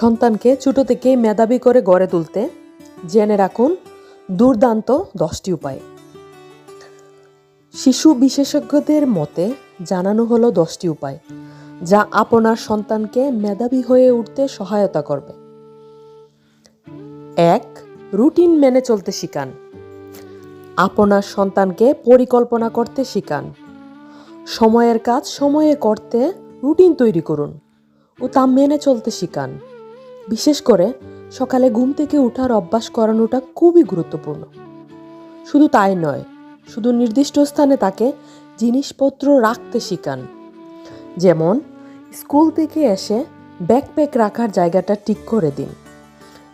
সন্তানকে ছোট থেকেই মেধাবী করে গড়ে তুলতে জেনে রাখুন দুর্দান্ত দশটি উপায়। শিশু বিশেষজ্ঞদের মতে জানানো হলো দশটি উপায়, যা আপনার সন্তানকে মেধাবী হয়ে উঠতে সহায়তা করবে। এক, রুটিন মেনে চলতে শিখান। আপনার সন্তানকে পরিকল্পনা করতে শিখান। সময়ের কাজ সময়ে করতে রুটিন তৈরি করুন ও তা মেনে চলতে শিখান। বিশেষ করে সকালে ঘুম থেকে ওঠার অভ্যাস করানোটা খুবই গুরুত্বপূর্ণ। শুধু তাই নয়, শুধু নির্দিষ্ট স্থানে তাকে জিনিসপত্র রাখতে শিখান। যেমন, স্কুল থেকে এসে ব্যাকপ্যাক রাখার জায়গাটা ঠিক করে দিন,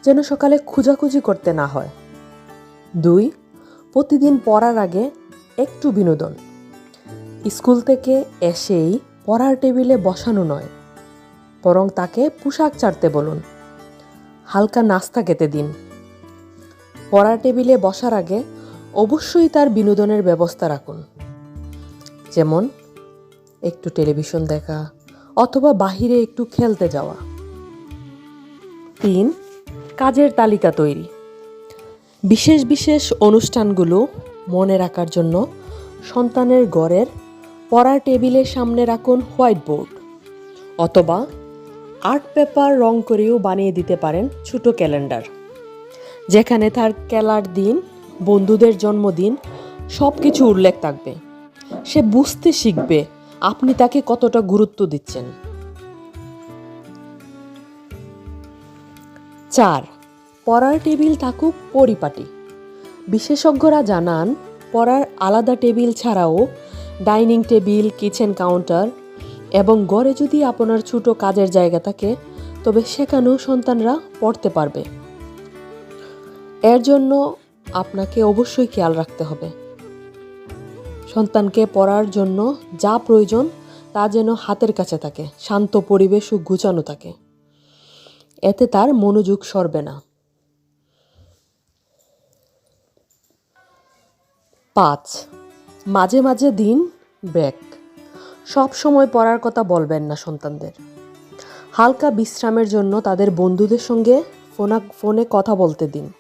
যেন সকালে খোঁজাখুঁজি করতে না হয়। দুই, প্রতিদিন পড়ার আগে একটু বিনোদন। স্কুল থেকে এসেই পড়ার টেবিলে বসানো নয়, বরং তাকে পোশাক চাড়তে বলুন। হালকা নাস্তা খেতে দিন। পড়ার টেবিলে বসার আগে অবশ্যই তার বিনোদনের ব্যবস্থা রাখুন। যেমন, একটু টেলিভিশন দেখা অথবা বাহিরে একটু খেলতে যাওয়া। তিন, কাজের তালিকা তৈরি। বিশেষ বিশেষ অনুষ্ঠানগুলো মনে রাখার জন্য সন্তানের গড়ের পড়ার টেবিলের সামনে রাখুন হোয়াইট বোর্ড অথবা আর্ট পেপার রং করেও বানিয়ে দিতে পারেন ছোট ক্যালেন্ডার। যেখানে তার খেলার দিন, বন্ধুদের জন্মদিন সব কিছু উল্লেখ থাকবে। সে বুঝতে শিখবে আপনি তাকে কতটা গুরুত্ব দিচ্ছেন। চার, পড়ার টেবিল থাকুক পরিপাটি। বিশেষজ্ঞরা জানান, পড়ার আলাদা টেবিল ছাড়াও ডাইনিং টেবিল, কিচেন কাউন্টার এবং গড়ে যদি আপনার ছোট কাজের জায়গা থাকে, তবে সেখানেও সন্তানরা পড়তে পারবে। এর জন্য আপনাকে অবশ্যই খেয়াল রাখতে হবে। সন্তানকে পড়ার জন্য যা প্রয়োজন, তা যেন হাতের কাছে থাকে, শান্ত পরিবেশ ও গুছানো থাকে। এতে তার মনোযোগ সরবে না। পাঁচ, মাঝে মাঝে দিন ব্রেক সব সময় পড়ার কথা বলবেন না সন্তানদের। হালকা বিশ্রামের জন্য তাদের বন্ধুদের সঙ্গে ফোনা, ফোনে কথা বলতে দিন।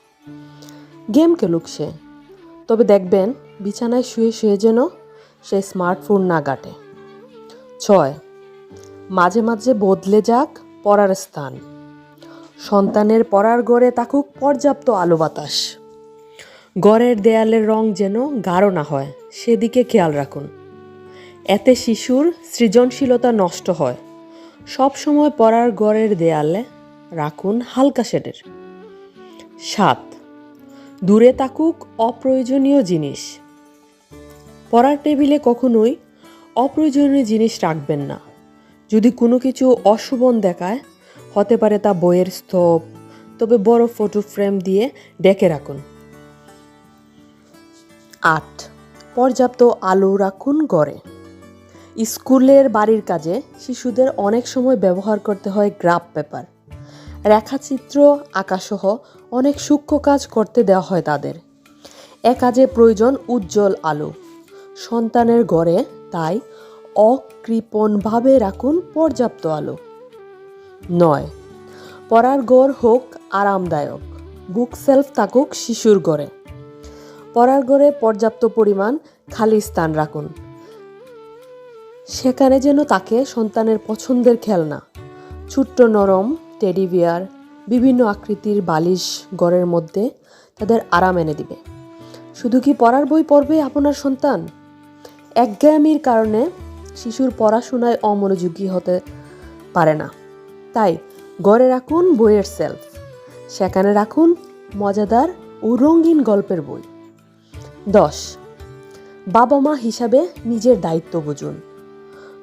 গেম খেলুক সে। তবে দেখবেন, বিছানায় শুয়ে শুয়ে যেন সে স্মার্টফোন না কাটে। ছয়, মাঝে মাঝে বদলে যাক পড়ার স্থান। সন্তানের পড়ার গড়ে থাকুক পর্যাপ্ত আলো বাতাস। গড়ের দেয়ালের রং যেন গাঢ় না হয়, সেদিকে খেয়াল রাখুন। এতে শিশুর সৃজনশীলতা নষ্ট হয়। সব সময় পড়ার গড়ের দেয়ালে রাখুন হালকা শেডের। সাত, দূরে থাকুক অপ্রয়োজনীয় জিনিস। পড়ার টেবিলে কখনোই অপ্রয়োজনীয় জিনিস রাখবেন না। যদি কোনো কিছু অশুভন দেখায়, হতে পারে তা বইয়ের স্তূপ, তবে বড় ফটো ফ্রেম দিয়ে ডেকে রাখুন। আট, পর্যাপ্ত আলো রাখুন গড়ে। স্কুলের বাড়ির কাজে শিশুদের অনেক সময় ব্যবহার করতে হয় গ্রাফ পেপার। রেখাচিত্র আঁকাসহ অনেক সূক্ষ্ম কাজ করতে দেওয়া হয় তাদের। এ কাজে প্রয়োজন উজ্জ্বল আলো। সন্তানের গড়ে তাই অকৃপণভাবে রাখুন পর্যাপ্ত আলো। নয়, পড়ার গড় হোক আরামদায়ক। বুক সেলফ থাকুক শিশুর গড়ে। পড়ার ঘরে পর্যাপ্ত পরিমাণ খালি স্থান রাখুন। সেখানে যেন তাকে সন্তানের পছন্দের খেলনা। ছোট্ট নরম টেডি বিয়ার, বিভিন্ন আকৃতির বালিশ গড়ের মধ্যে তাদের আরাম এনে দিবে। শুধু কি পড়ার বই পড়বে আপনার সন্তান? একঘেয়ামির কারণে শিশুর পড়াশোনায় অমনোযোগী হতে পারে না। তাই গড়ে রাখুন বইয়ের সেলফ। সেখানে রাখুন মজাদার ও রঙিন গল্পের বই। দশ। বাবা মা হিসাবে নিজের দায়িত্ব বুঝুন।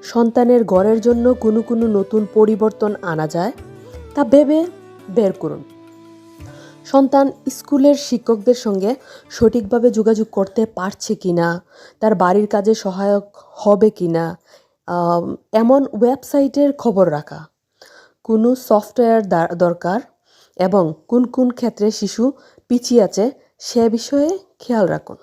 সন্তানের গড়ের জন্য কোনো কোনো নতুন পরিবর্তন আনা যায় তা ভেবে বের করুন। সন্তান স্কুলের শিক্ষকদের সঙ্গে সঠিকভাবে যোগাযোগ করতে পারছে কি না তার বাড়ির কাজে সহায়ক হবে কি না এমন ওয়েবসাইটের খবর রাখা, কোনো সফটওয়্যার দরকার এবং কোন কোন ক্ষেত্রে শিশু পিছিয়ে আছে সে বিষয়ে খেয়াল রাখুন।